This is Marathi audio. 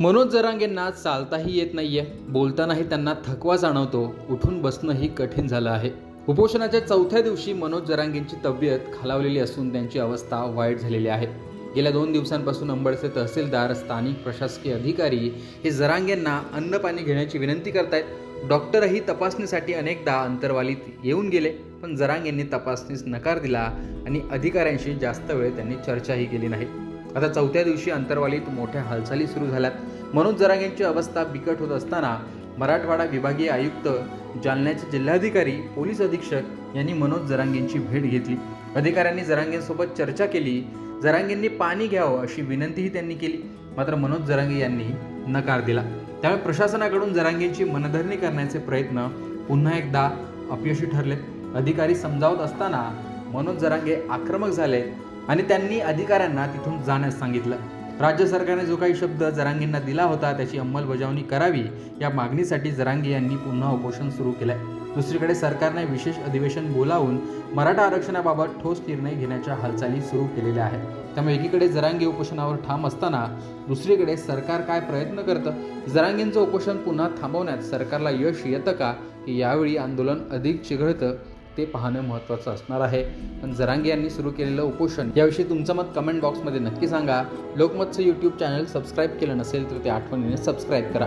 मनोज जरांगेंना चालताही येत नाहीये. बोलतानाही त्यांना थकवा जाणवतो. उठून बसणंही कठीण झालं आहे. उपोषणाच्या चौथ्या दिवशी मनोज जरांगेंची तब्येत खालावलेली असून त्यांची अवस्था वाईट झालेली आहे. गेल्या दोन दिवसांपासून अंबडचे तहसीलदार स्थानिक प्रशासकीय अधिकारी हे जरांगेंना अन्न पाणी घेण्याची विनंती करतायत. डॉक्टरही तपासणीसाठी अनेकदा अंतरवालीत येऊन गेले पण जरांगेंनी तपासणीस नकार दिला आणि अधिकाऱ्यांशी जास्त वेळ त्यांनी चर्चाही केली नाही. आता चौथ्या दिवशी अंतरवालीत मोठ्या हालचाली सुरू झाल्यात. मनोज जरांगेंची अवस्था बिकट होत असताना मराठवाडा विभागीय आयुक्त जालन्याचे जिल्हाधिकारी पोलीस अधीक्षक यांनी मनोज जरांगेंची भेट घेतली. अधिकाऱ्यांनी जरांगेंसोबत चर्चा केली. जरांगेंनी पाणी घ्यावं अशी विनंतीही त्यांनी केली. मात्र मनोज जरांगे यांनी नकार दिला. त्यामुळे प्रशासनाकडून जरांगेंची मनधरणी करण्याचे प्रयत्न पुन्हा एकदा अपयशी ठरले अधिकारी समजावत असताना मनोज जरांगे आक्रमक झाले आणि त्यांनी अधिकाऱ्यांना तिथून जाण्यास सांगितलं. राज्य सरकारने जो काही शब्द जरांगेंना दिला होता त्याची अंमलबजावणी करावी या मागणीसाठी जरांगी यांनी पुन्हा उपोषण सुरू केलंय. दुसरीकडे सरकारने विशेष अधिवेशन बोलावून मराठा आरक्षणाबाबत ठोस निर्णय घेण्याच्या हालचाली सुरू केलेल्या आहेत. त्यामुळे एकीकडे जरांगी उपोषणावर ठाम असताना दुसरीकडे सरकार काय प्रयत्न करतं? जरांगींचं उपोषण पुन्हा थांबवण्यात सरकारला यश येतं का? की यावेळी आंदोलन अधिक चिघळतं ते पाहणं महत्त्वाचं असणार आहे. पण जरांगे यांनी सुरू केलेलं उपोषण याविषयी तुमचं मत कमेंट बॉक्समध्ये नक्की सांगा. लोकमतचं यूट्यूब चॅनल सबस्क्राईब केलं नसेल तर ते आठवणीने सबस्क्राईब करा.